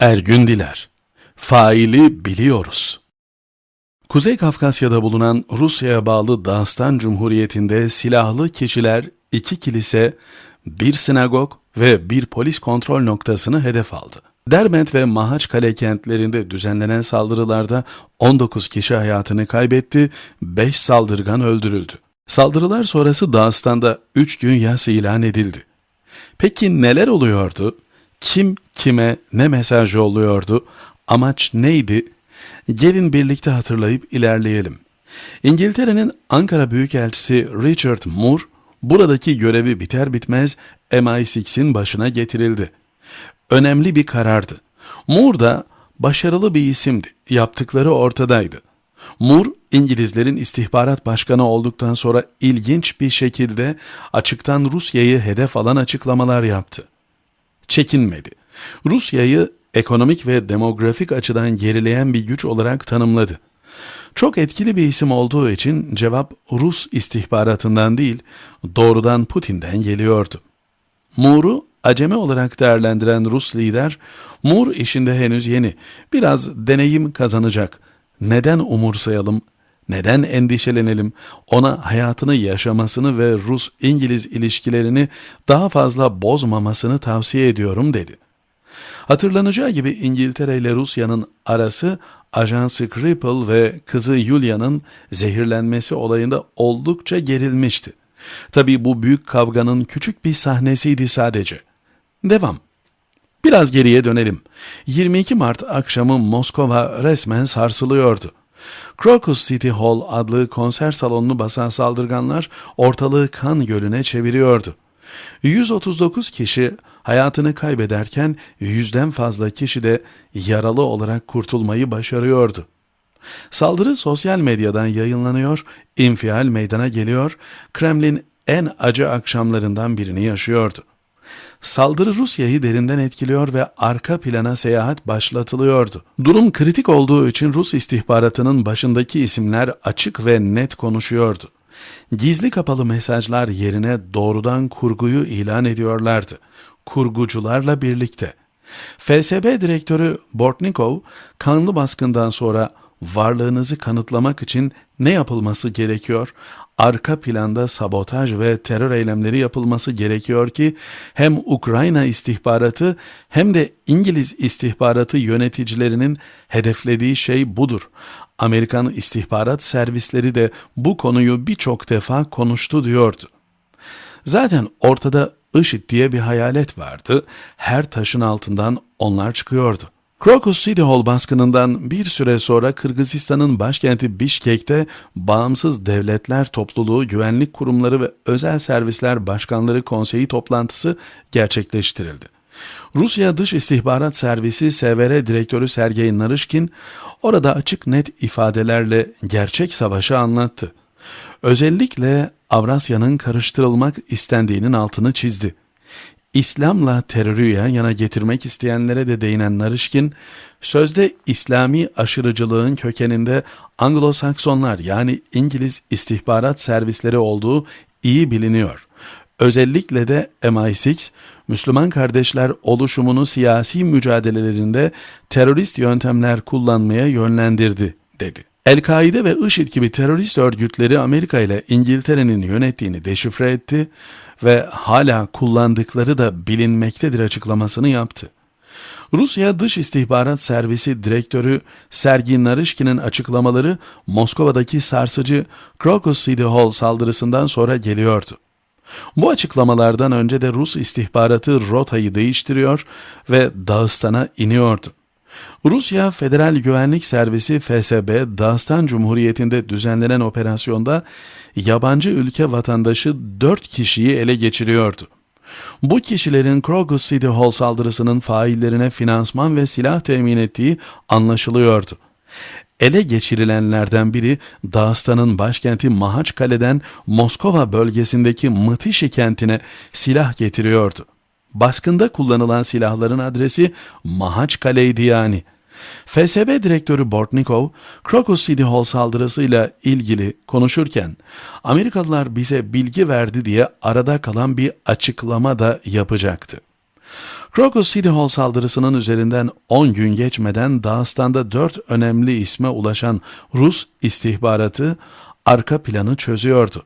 Ergün Diler Faili biliyoruz. Kuzey Kafkasya'da bulunan Rusya'ya bağlı Dağıstan Cumhuriyeti'nde silahlı kişiler iki kilise, bir sinagog ve bir polis kontrol noktasını hedef aldı. Derbent ve Mahaçkale kentlerinde düzenlenen saldırılarda 19 kişi hayatını kaybetti, 5 saldırgan öldürüldü. Saldırılar sonrası Dağıstan'da 3 gün yas ilan edildi. Peki neler oluyordu? Kim kime ne mesaj yolluyordu? Amaç neydi? Gelin birlikte hatırlayıp ilerleyelim. İngiltere'nin Ankara Büyükelçisi Richard Moore, buradaki görevi biter bitmez MI6'in başına getirildi. Önemli bir karardı. Moore da başarılı bir isimdi. Yaptıkları ortadaydı. Moore, İngilizlerin istihbarat başkanı olduktan sonra ilginç bir şekilde açıktan Rusya'yı hedef alan açıklamalar yaptı. Çekinmedi. Rusya'yı ekonomik ve demografik açıdan gerileyen bir güç olarak tanımladı. Çok etkili bir isim olduğu için cevap Rus istihbaratından değil, doğrudan Putin'den geliyordu. Moore'u acemi olarak değerlendiren Rus lider, Moore işinde henüz yeni, biraz deneyim kazanacak. Neden umursayalım, neden endişelenelim, ona hayatını yaşamasını ve Rus-İngiliz ilişkilerini daha fazla bozmamasını tavsiye ediyorum dedi. Hatırlanacağı gibi İngiltere ile Rusya'nın arası Ajan Skripal ve kızı Yulia'nın zehirlenmesi olayında oldukça gerilmişti. Tabii bu büyük kavganın küçük bir sahnesiydi sadece. Devam. Biraz geriye dönelim. 22 Mart akşamı Moskova resmen sarsılıyordu. Crocus City Hall adlı konser salonunu basan saldırganlar ortalığı kan gölüne çeviriyordu. 139 kişi hayatını kaybederken yüzden fazla kişi de yaralı olarak kurtulmayı başarıyordu. Saldırı sosyal medyadan yayınlanıyor, infial meydana geliyor, Kremlin en acı akşamlarından birini yaşıyordu. Saldırı Rusya'yı derinden etkiliyor ve arka plana seyahat başlatılıyordu. Durum kritik olduğu için Rus istihbaratının başındaki isimler açık ve net konuşuyordu. Gizli kapalı mesajlar yerine doğrudan kurguyu ilan ediyorlardı. Kurgucularla birlikte. FSB direktörü Bortnikov, kanlı baskından sonra varlığınızı kanıtlamak için ne yapılması gerekiyor? Arka planda sabotaj ve terör eylemleri yapılması gerekiyor ki hem Ukrayna istihbaratı hem de İngiliz istihbaratı yöneticilerinin hedeflediği şey budur. Amerikan istihbarat servisleri de bu konuyu birçok defa konuştu diyordu. Zaten ortada IŞİD diye bir hayalet vardı. Her taşın altından onlar çıkıyordu. Crocus City Hall baskınından bir süre sonra Kırgızistan'ın başkenti Bişkek'te Bağımsız Devletler Topluluğu Güvenlik Kurumları ve Özel Servisler Başkanları Konseyi toplantısı gerçekleştirildi. Rusya Dış İstihbarat Servisi SVR Direktörü Sergey Narışkin orada açık net ifadelerle gerçek savaşı anlattı. Özellikle Avrasya'nın karıştırılmak istendiğinin altını çizdi. İslam'la terörü yan yana getirmek isteyenlere de değinen Narışkin, sözde İslami aşırıcılığın kökeninde Anglo-Saksonlar yani İngiliz istihbarat servisleri olduğu iyi biliniyor. Özellikle de MI6, Müslüman kardeşler oluşumunu siyasi mücadelelerinde terörist yöntemler kullanmaya yönlendirdi, dedi. El-Kaide ve IŞİD gibi terörist örgütleri Amerika ile İngiltere'nin yönettiğini deşifre etti ve hala kullandıkları da bilinmektedir açıklamasını yaptı. Rusya Dış İstihbarat Servisi Direktörü Sergey Narishkin'in açıklamaları Moskova'daki sarsıcı Crocus City Hall saldırısından sonra geliyordu. Bu açıklamalardan önce de Rus istihbaratı rotayı değiştiriyor ve Dağıstan'a iniyordu. Rusya Federal Güvenlik Servisi FSB, Dağıstan Cumhuriyeti'nde düzenlenen operasyonda yabancı ülke vatandaşı 4 kişiyi ele geçiriyordu. Bu kişilerin Crocus City Hall saldırısının faillerine finansman ve silah temin ettiği anlaşılıyordu. Ele geçirilenlerden biri Dağıstan'ın başkenti Mahaçkale'den Moskova bölgesindeki Mıtişi kentine silah getiriyordu. Baskında kullanılan silahların adresi Mahaçkale'ydi yani. FSB direktörü Bortnikov, Crocus City Hall saldırısıyla ilgili konuşurken Amerikalılar bize bilgi verdi diye arada kalan bir açıklama da yapacaktı. Crocus City Hall saldırısının üzerinden 10 gün geçmeden Dağıstan'da 4 önemli isme ulaşan Rus istihbaratı arka planı çözüyordu.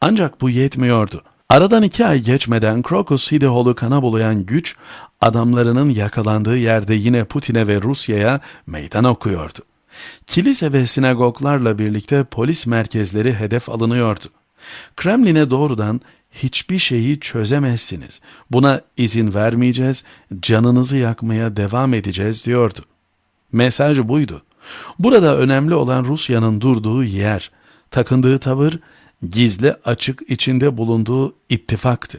Ancak bu yetmiyordu. Aradan iki ay geçmeden City Hall'u kana bulayan güç, adamlarının yakalandığı yerde yine Putin'e ve Rusya'ya meydan okuyordu. Kilise ve sinagoglarla birlikte polis merkezleri hedef alınıyordu. Kremlin'e doğrudan hiçbir şeyi çözemezsiniz. Buna izin vermeyeceğiz, canınızı yakmaya devam edeceğiz diyordu. Mesaj buydu. Burada önemli olan Rusya'nın durduğu yer, takındığı tavır, gizli açık içinde bulunduğu ittifaktı.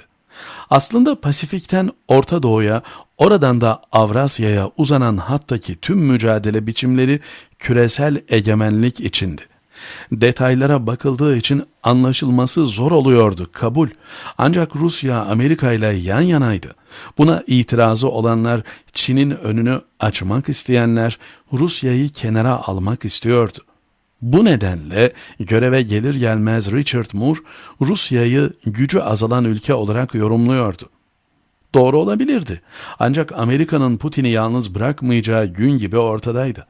Aslında Pasifik'ten Orta Doğu'ya, oradan da Avrasya'ya uzanan hattaki tüm mücadele biçimleri küresel egemenlik içindi. Detaylara bakıldığı için anlaşılması zor oluyordu kabul. Ancak Rusya Amerika ile yan yanaydı. Buna itirazı olanlar Çin'in önünü açmak isteyenler Rusya'yı kenara almak istiyordu. Bu nedenle göreve gelir gelmez Richard Moore Rusya'yı gücü azalan ülke olarak yorumluyordu. Doğru olabilirdi. Ancak Amerika'nın Putin'i yalnız bırakmayacağı gün gibi ortadaydı.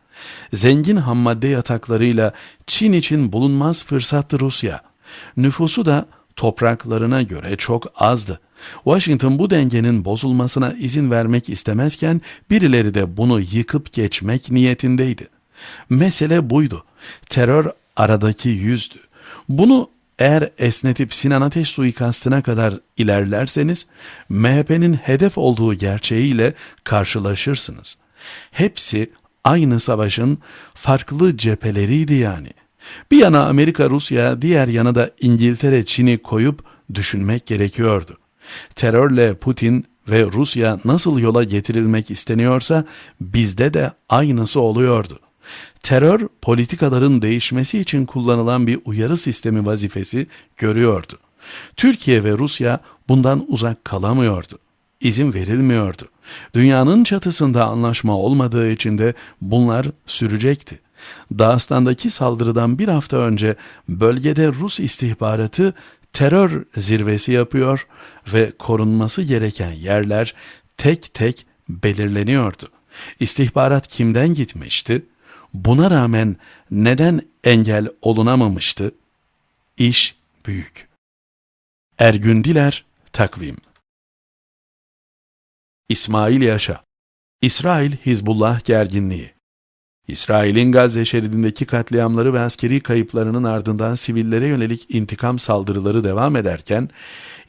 Zengin hammadde yataklarıyla Çin için bulunmaz fırsattı Rusya. Nüfusu da topraklarına göre çok azdı. Washington bu dengenin bozulmasına izin vermek istemezken birileri de bunu yıkıp geçmek niyetindeydi. Mesele buydu. Terör aradaki yüzdü. Bunu eğer esnetip Sinan Ateş suikastına kadar ilerlerseniz MHP'nin hedef olduğu gerçeğiyle karşılaşırsınız. Hepsi aynı savaşın farklı cepheleriydi yani. Bir yana Amerika Rusya, diğer yana da İngiltere Çin'i koyup düşünmek gerekiyordu. Terörle Putin ve Rusya nasıl yola getirilmek isteniyorsa bizde de aynısı oluyordu. Terör politikaların değişmesi için kullanılan bir uyarı sistemi vazifesi görüyordu. Türkiye ve Rusya bundan uzak kalamıyordu. İzin verilmiyordu. Dünyanın çatısında anlaşma olmadığı için de bunlar sürecekti. Dağıstan'daki saldırıdan bir hafta önce bölgede Rus istihbaratı terör zirvesi yapıyor ve korunması gereken yerler tek tek belirleniyordu. İstihbarat kimden gitmişti? Buna rağmen neden engel olunamamıştı? İş büyük. Ergün Diler, Takvim İsmail Yaşa İsrail Hizbullah gerginliği İsrail'in Gazze şeridindeki katliamları ve askeri kayıplarının ardından sivillere yönelik intikam saldırıları devam ederken,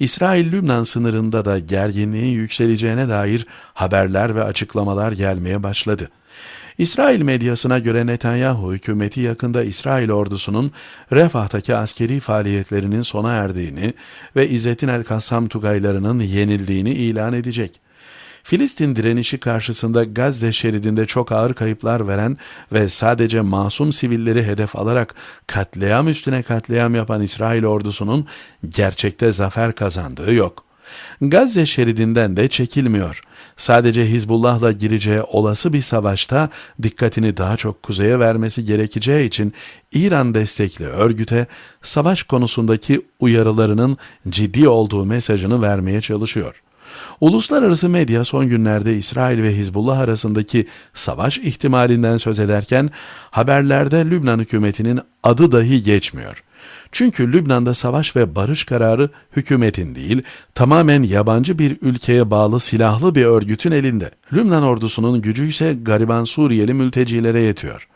İsrail-Lübnan sınırında da gerginliğin yükseleceğine dair haberler ve açıklamalar gelmeye başladı. İsrail medyasına göre Netanyahu hükümeti yakında İsrail ordusunun Refah'taki askeri faaliyetlerinin sona erdiğini ve İzzettin el-Kassam Tugaylarının yenildiğini ilan edecek. Filistin direnişi karşısında Gazze şeridinde çok ağır kayıplar veren ve sadece masum sivilleri hedef alarak katliam üstüne katliam yapan İsrail ordusunun gerçekte zafer kazandığı yok. Gazze şeridinden de çekilmiyor. Sadece Hizbullah'la gireceği olası bir savaşta dikkatini daha çok kuzeye vermesi gerekeceği için İran destekli örgüte savaş konusundaki uyarılarının ciddi olduğu mesajını vermeye çalışıyor. Uluslararası medya son günlerde İsrail ve Hizbullah arasındaki savaş ihtimalinden söz ederken haberlerde Lübnan hükümetinin adı dahi geçmiyor. Çünkü Lübnan'da savaş ve barış kararı hükümetin değil, tamamen yabancı bir ülkeye bağlı silahlı bir örgütün elinde. Lübnan ordusunun gücü ise gariban Suriyeli mültecilere yetiyor.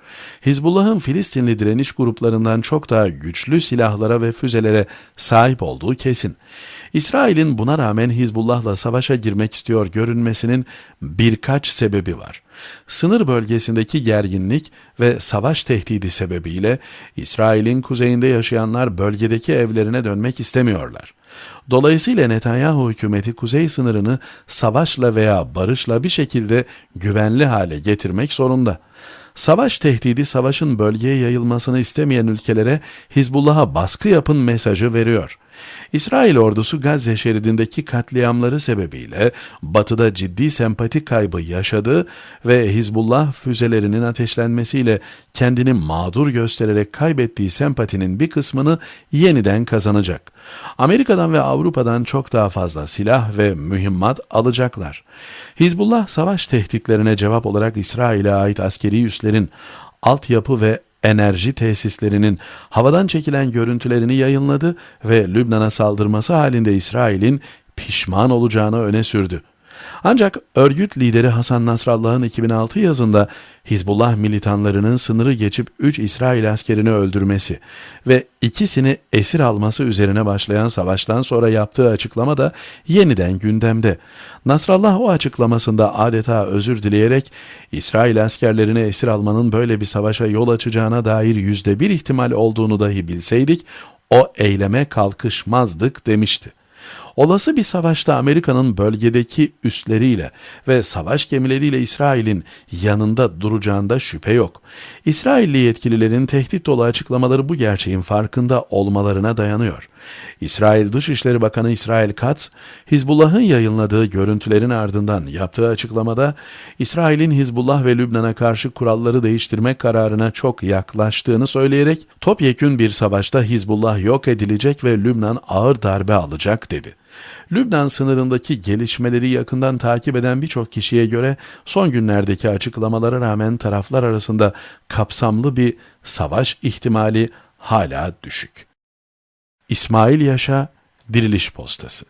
Hizbullah'ın Filistinli direniş gruplarından çok daha güçlü silahlara ve füzelere sahip olduğu kesin. İsrail'in buna rağmen Hizbullah'la savaşa girmek istiyor görünmesinin birkaç sebebi var. Sınır bölgesindeki gerginlik ve savaş tehdidi sebebiyle İsrail'in kuzeyinde yaşayanlar bölgedeki evlerine dönmek istemiyorlar. Dolayısıyla Netanyahu hükümeti kuzey sınırını savaşla veya barışla bir şekilde güvenli hale getirmek zorunda. Savaş tehdidi savaşın bölgeye yayılmasını istemeyen ülkelere Hizbullah'a baskı yapın mesajı veriyor. İsrail ordusu Gazze şeridindeki katliamları sebebiyle batıda ciddi sempati kaybı yaşadı ve Hizbullah füzelerinin ateşlenmesiyle kendini mağdur göstererek kaybettiği sempatinin bir kısmını yeniden kazanacak. Amerika'dan ve Avrupa'dan çok daha fazla silah ve mühimmat alacaklar. Hizbullah savaş tehditlerine cevap olarak İsrail'e ait askeri üslerin altyapı ve enerji tesislerinin havadan çekilen görüntülerini yayınladı ve Lübnan'a saldırması halinde İsrail'in pişman olacağını öne sürdü. Ancak örgüt lideri Hasan Nasrallah'ın 2006 yazında Hizbullah militanlarının sınırı geçip 3 İsrail askerini öldürmesi ve ikisini esir alması üzerine başlayan savaştan sonra yaptığı açıklama da yeniden gündemde. Nasrallah o açıklamasında adeta özür dileyerek İsrail askerlerini esir almanın böyle bir savaşa yol açacağına dair yüzde bir ihtimal olduğunu dahi bilseydik o eyleme kalkışmazdık demişti. Olası bir savaşta Amerika'nın bölgedeki üsleriyle ve savaş gemileriyle İsrail'in yanında duracağında şüphe yok. İsrailli yetkililerin tehdit dolu açıklamaları bu gerçeğin farkında olmalarına dayanıyor. İsrail Dışişleri Bakanı İsrail Katz, Hizbullah'ın yayınladığı görüntülerin ardından yaptığı açıklamada İsrail'in Hizbullah ve Lübnan'a karşı kuralları değiştirmek kararına çok yaklaştığını söyleyerek topyekün bir savaşta Hizbullah yok edilecek ve Lübnan ağır darbe alacak dedi. Lübnan sınırındaki gelişmeleri yakından takip eden birçok kişiye göre son günlerdeki açıklamalara rağmen taraflar arasında kapsamlı bir savaş ihtimali hala düşük. İsmail Yaşa Diriliş Postası